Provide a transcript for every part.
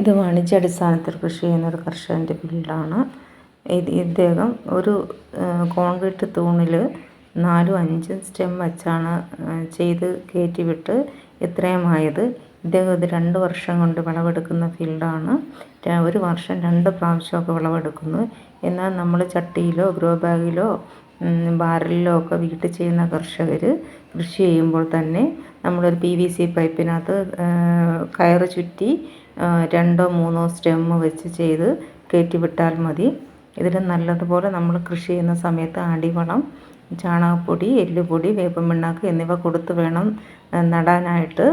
ഇത് വാണിജ്യാടിസ്ഥാനത്തിൽ കൃഷി ചെയ്യുന്ന ഒരു കർഷകന്റെ ഫീൽഡാണ്. ഇത് ഇദ്ദേഹം ഒരു കോൺക്രീറ്റ് തൂണിൽ നാലും അഞ്ചും സ്റ്റെം വച്ചാണ് ചെയ്ത് കയറ്റി വിട്ട് ഇത്രയുമായത്. ഇദ്ദേഹം ഇത് രണ്ട് വർഷം കൊണ്ട് വിളവെടുക്കുന്ന ഫീൽഡാണ്. ഒരു വർഷം രണ്ട് പ്രാവശ്യമൊക്കെ വിളവെടുക്കുന്നു. എന്നാൽ നമ്മൾ ചട്ടിയിലോ ഗ്രോ ബാഗിലോ ബാരലിലോ ഒക്കെ വീട്ടിൽ ചെയ്യുന്ന കർഷകർ കൃഷി ചെയ്യുമ്പോൾ തന്നെ നമ്മളൊരു പി വി സി പൈപ്പിനകത്ത് കയറ് ചുറ്റി രണ്ടോ മൂന്നോ സ്റ്റെമ്മ് വെച്ച് ചെയ്ത് കയറ്റി വിട്ടാൽ മതി. ഇതിൽ നല്ലതുപോലെ നമ്മൾ കൃഷി ചെയ്യുന്ന സമയത്ത് അടിവളം ചാണകപ്പൊടി എല്ലുപൊടി വേപ്പമിണ്ണാക്ക് എന്നിവ കൊടുത്ത് വേണം നടാനായിട്ട്.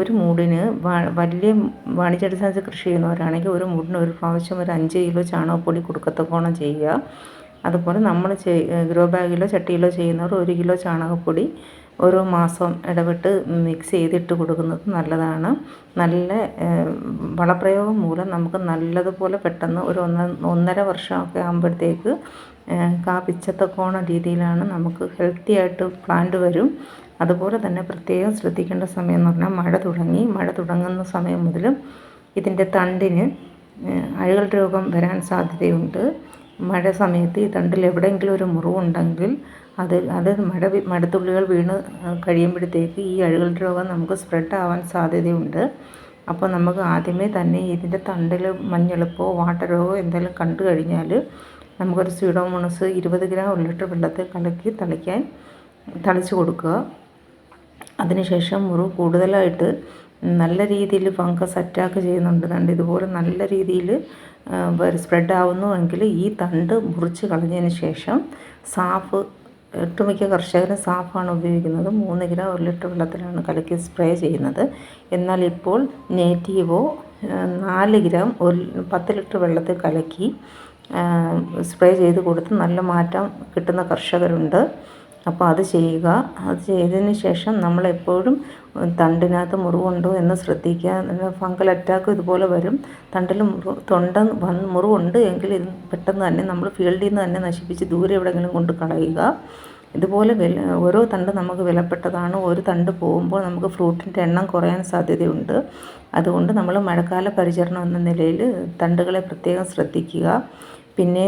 ഒരു മൂടിന് വലിയ വാണിജ്യാടിസ്ഥാനത്തിൽ കൃഷി ചെയ്യുന്നവരാണെങ്കിൽ ഒരു മൂടിന് ഒരു പ്രാവശ്യം ഒരു അഞ്ച് കിലോ ചാണകപ്പൊടി കൊടുക്കത്തക്കോണം ചെയ്യുക. അതുപോലെ നമ്മൾ ഗ്രോ ബാഗിലോ ചട്ടിയിലോ ചെയ്യുന്നവർ ഒരു കിലോ ചാണകപ്പൊടി ഓരോ മാസം ഇടവിട്ട് മിക്സ് ചെയ്തിട്ട് കൊടുക്കുന്നത് നല്ലതാണ്. നല്ല വളപ്രയോഗം മൂലം നമുക്ക് നല്ലതുപോലെ പെട്ടെന്ന് ഒരു ഒന്ന് ഒന്നര വർഷമൊക്കെ ആകുമ്പോഴത്തേക്ക് കാ പിച്ചത്തക്കോണ രീതിയിലാണ് നമുക്ക് ഹെൽത്തി ആയിട്ട് പ്ലാന്റ് വരും. അതുപോലെ തന്നെ പ്രത്യേകം ശ്രദ്ധിക്കേണ്ട സമയം എന്ന് പറഞ്ഞാൽ മഴ തുടങ്ങി മഴ തുടങ്ങുന്ന സമയം മുതൽ ഇതിന്റെ തണ്ടിന് അഴുകൾ രോഗം വരാൻ സാധ്യതയുണ്ട്. മഴ സമയത്ത് ഈ തണ്ടിൽ എവിടെയെങ്കിലും ഒരു മുറിവുണ്ടെങ്കിൽ അത് അത് മഴ മഴത്തുള്ളികൾ വീണ് കഴിയുമ്പോഴത്തേക്ക് ഈ അഴുകൽ രോഗം നമുക്ക് സ്പ്രെഡ് ആവാൻ സാധ്യതയുണ്ട്. അപ്പോൾ നമുക്ക് ആദ്യമേ തന്നെ ഇതിന്റെ തണ്ടിൽ മഞ്ഞളിപ്പോ വാട്ടരോ എന്തെങ്കിലും കണ്ടു കഴിഞ്ഞാൽ നമുക്കൊരു സ്യൂഡോമോണസ് ഇരുപത് ഗ്രാം ഒരു ലിറ്റർ വെള്ളത്തിൽ കലക്കി തളിക്കാൻ തളിച്ച് കൊടുക്കുക. അതിനുശേഷം മുറിവ് കൂടുതലായിട്ട് നല്ല രീതിയിൽ ഫംഗസ് അറ്റാക്ക് ചെയ്യുന്നുണ്ട്. തണ്ട് ഇതുപോലെ നല്ല രീതിയിൽ സ്പ്രെഡ് ആവുന്നുവെങ്കിൽ ഈ തണ്ട് മുറിച്ച് കളഞ്ഞതിന് ശേഷം സാഫ് ഒട്ടുമിക്ക കർഷകരും സാഫാണ് ഉപയോഗിക്കുന്നത്. മൂന്ന് ഗ്രാം ഒരു ലിറ്റർ വെള്ളത്തിലാണ് കലക്കി സ്പ്രേ ചെയ്യുന്നത്. എന്നാൽ ഇപ്പോൾ നേറ്റീവോ നാല് ഗ്രാം ഒരു പത്ത് ലിറ്റർ വെള്ളത്തിൽ കലക്കി സ്പ്രേ ചെയ്ത് കൊടുത്ത് നല്ല മാറ്റം കിട്ടുന്ന കർഷകരുണ്ട്. അപ്പോൾ അത് ചെയ്യുക. അത് ചെയ്തതിന് ശേഷം നമ്മളെപ്പോഴും തണ്ടിനകത്ത് മുറിവുണ്ടോ എന്ന് ശ്രദ്ധിക്കുക. ഫംഗൽ അറ്റാക്ക് ഇതുപോലെ വരും. തണ്ടിൽ മുറിവ് തൊണ്ട മുറിവുണ്ട് എങ്കിൽ ഇത് പെട്ടെന്ന് തന്നെ നമ്മൾ ഫീൽഡിൽ നിന്ന് തന്നെ നശിപ്പിച്ച് ദൂരെ എവിടെയെങ്കിലും കൊണ്ട് കളയുക. ഇതുപോലെ വില ഓരോ തണ്ട് നമുക്ക് വിലപ്പെട്ടതാണ്. ഒരു തണ്ട് പോകുമ്പോൾ നമുക്ക് ഫ്രൂട്ടിന്റെ എണ്ണം കുറയാൻ സാധ്യതയുണ്ട്. അതുകൊണ്ട് നമ്മൾ മഴക്കാല പരിചരണം എന്ന നിലയിൽ തണ്ടുകളെ പ്രത്യേകം ശ്രദ്ധിക്കുക. പിന്നെ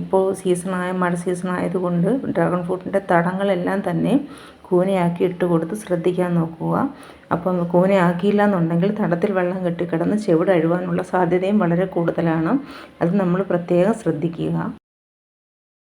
ഇപ്പോൾ സീസണായ മഴ സീസൺ ആയതുകൊണ്ട് ഡ്രാഗൺ ഫ്രൂട്ടിന്റെ തടങ്ങളെല്ലാം തന്നെ കൂനയാക്കി ഇട്ട് കൊടുത്ത് ശ്രദ്ധിക്കാൻ നോക്കുക. അപ്പം കൂനയാക്കിയില്ല എന്നുണ്ടെങ്കിൽ തടത്തിൽ വെള്ളം കെട്ടിക്കിടന്ന് ചെവിട് അഴുവാനുള്ള സാധ്യതയും വളരെ കൂടുതലാണ്. അത് നമ്മൾ പ്രത്യേകം ശ്രദ്ധിക്കുക.